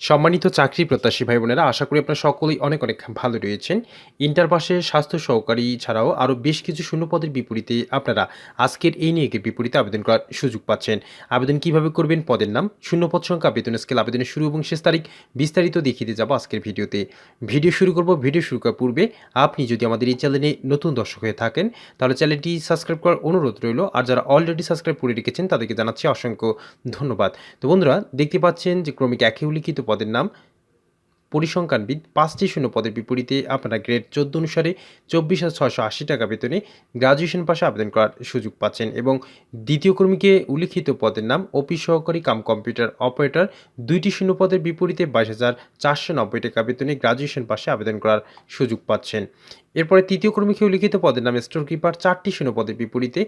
সম্মানিত চাকরি প্রত্যাশী ভাই বোনেরা আশা করি আপনারা সকলেই অনেক অনেক ভালো রয়েছেন। ইন্টার পাশে স্বাস্থ্য সহকারী ছাড়াও আরও বেশ কিছু শূন্যপদের বিপরীতে আপনারা আজকের এই নিয়োগের বিপরীতে আবেদন করার সুযোগ পাচ্ছেন। আবেদন কীভাবে করবেন, পদের নাম, শূন্যপদ সংখ্যা, বেতন স্কেল আবেদনের শুরু এবং শেষ তারিখ বিস্তারিত দেখিয়ে দিয়ে যাব আজকের ভিডিওতে। ভিডিও শুরু করব, ভিডিও শুরু করার পূর্বে আপনি যদি আমাদের এই চ্যানেলে নতুন দর্শক হয়ে থাকেন, তাহলে চ্যানেলটি সাবস্ক্রাইব করার অনুরোধ রইল। আর যারা অলরেডি সাবস্ক্রাইব করে রেখেছেন, তাদেরকে জানাচ্ছি অসংখ্য ধন্যবাদ। তো বন্ধুরা, দেখতে পাচ্ছেন যে ক্রমিক একই উল্লিখিত পদের নাম পরিসংখ্যানবিদ। পাঁচটি শূন্য পদের বিপরীতে আপনারা গ্রেড চোদ্দ অনুসারে চব্বিশ হাজার ছয়শো আশি টাকা বেতনে গ্রাজুয়েশন পাশে আবেদন করার সুযোগ পাচ্ছেন এবং দ্বিতীয় কর্মীকে উল্লিখিত পদের নাম অফিস সহকারী কাম কম্পিউটার অপারেটর। দুইটি শূন্য পদের বিপরীতে বাইশ হাজার চারশো নব্বই টাকা বেতনে গ্রাজুয়েশন পাশে আবেদন করার সুযোগ পাচ্ছেন। এরপরে তৃতীয় কর্মীকে উল্লিখিত পদের নাম স্টোর কিপার চারটি শূন্য পদের বিপরীতে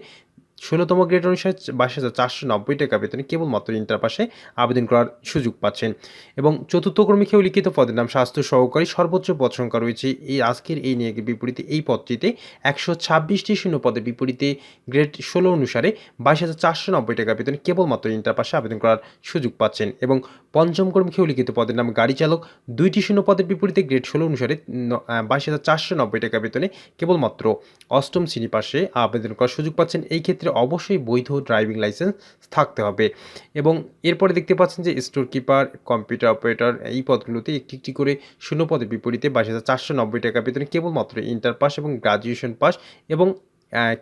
ষোলোতম গ্রেড অনুসারে বাইশ হাজার চারশো নব্বই টাকা বেতনে কেবলমাত্র ইন্টার পাশে আবেদন করার সুযোগ পাচ্ছেন। এবং চতুর্থ কর্মীকেও লিখিত পদের নাম স্বাস্থ্য সহকারী সর্বোচ্চ পদ সংখ্যা রয়েছে। এই আজকের এই নিয়োগের বিপরীতে এই পদটিতে একশো ছাব্বিশটি শূন্য পদের বিপরীতে গ্রেড ষোলো অনুসারে বাইশ হাজার চারশো নব্বই টাকা বেতনে কেবলমাত্র ইন্টার পাশে আবেদন করার সুযোগ পাচ্ছেন। এবং পঞ্চম কর্মীকেও লিখিত পদের নাম গাড়ি চালক দুইটি শূন্য পদের বিপরীতে গ্রেড ষোলো অনুসারে বাইশ হাজার চারশো নব্বই টাকা বেতনে কেবলমাত্র অষ্টম শ্রেণি পাশে আবেদন করার সুযোগ পাচ্ছেন। এই ক্ষেত্রে অবশ্যই বৈধ ড্রাইভিং লাইসেন্স থাকতে হবে। এবং এরপরে দেখতে পাচ্ছেন যে স্টোর কিপার কম্পিউটার অপারেটর এই পদগুলোতে একটি একটি করে শূন্য পদের বিপরীতে বাইশ হাজার চারশো নব্বই টাকা বেতনে কেবলমাত্র ইন্টার পাস এবং গ্রাজুয়েশন পাস এবং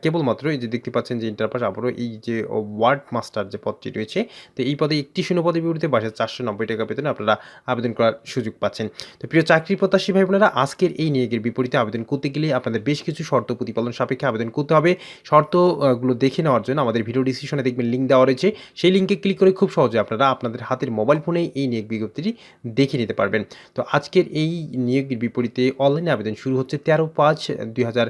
কেবলমাত্র এই যে দেখতে পাচ্ছেন যে ইন্টার পাস আবারও এই যে ওয়ার্ড মাস্টার যে পদটি রয়েছে, তো এই পদে একটি শূন্য পদের বিপরীতে হাজার চারশো নব্বই টাকা বেতনে আপনারা আবেদন করার সুযোগ পাচ্ছেন। তো প্রিয় চাকরি প্রত্যাশী ভাই বোনেরা আজকের এই নিয়োগের বিপরীতে আবেদন করতে গেলে আপনাদের বেশ কিছু শর্ত প্রতিপালন সাপেক্ষে আবেদন করতে হবে। শর্তগুলো দেখে নেওয়ার জন্য আমাদের ভিডিও ডিসক্রিপশনে দেখবেন লিঙ্ক দেওয়া রয়েছে। সেই লিঙ্কে ক্লিক করে খুব সহজে আপনারা আপনাদের হাতের মোবাইল ফোনেই এই নিয়োগ বিজ্ঞপ্তিটি দেখে নিতে পারবেন। তো আজকের এই নিয়োগের বিপরীতে অনলাইনে আবেদন শুরু হচ্ছে তেরো পাঁচ দুই হাজার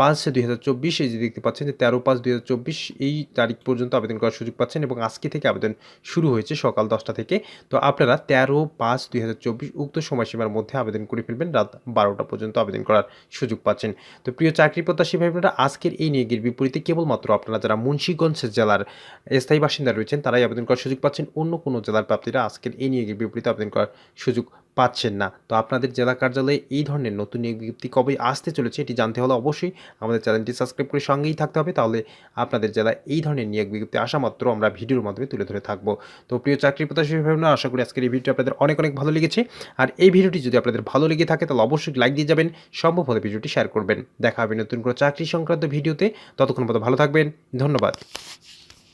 পাঁচ দুই হাজার চব্বিশ, এই যে দেখতে পাচ্ছেন যে তেরো পাঁচ দুই চব্বিশ, এই তারিখ পর্যন্ত আবেদন করার সুযোগ পাচ্ছেন এবং আজকে থেকে আবেদন শুরু হয়েছে সকাল দশটা থেকে। তো আপনারা তেরো পাঁচ দুই চব্বিশ উক্ত সময়সীমার মধ্যে আবেদন করে ফেলবেন, রাত বারোটা পর্যন্ত আবেদন করার সুযোগ পাচ্ছেন। তো প্রিয় চাকরি প্রত্যাশী ভাই বোনেরা, আজকের এই নিয়োগের বিপরীতে কেবলমাত্র আপনারা যারা মুন্সীগঞ্জ জেলার স্থায়ী বাসিন্দা রয়েছেন, তারাই আবেদন করার সুযোগ পাচ্ছেন। অন্য কোনো জেলার প্রাপ্তিরা আজকের এই নিয়োগের বিপরীতে আবেদন করার সুযোগ পাচ্ছেন না। তো আপনাদের জেলা কার্যালয়ে এই ধরনের নতুন নিয়োগ বিজ্ঞপ্তি কবে আসতে চলেছে এটি জানতে হলে অবশ্যই আমাদের চ্যানেলটি সাবস্ক্রাইব করে সঙ্গেই থাকতে হবে। তাহলে আপনাদের জেলায় এই ধরনের নিয়োগ বিজ্ঞপ্তি আসা মাত্র আমরা ভিডিওর মাধ্যমে তুলে ধরে থাকব। তো প্রিয় চাকরি প্রত্যাশী ভাবনা আশা করি আজকের এই ভিডিওটি আপনাদের অনেক অনেক ভালো লেগেছে। আর এই ভিডিওটি যদি আপনাদের ভালো লেগে থাকে, তাহলে অবশ্যই লাইক দিয়ে যাবেন, সম্ভব হলে ভিডিওটি শেয়ার করবেন। দেখা হবে নতুন কোনো চাকরি সংক্রান্ত ভিডিওতে। ততক্ষণ পর্যন্ত ভালো থাকবেন। ধন্যবাদ।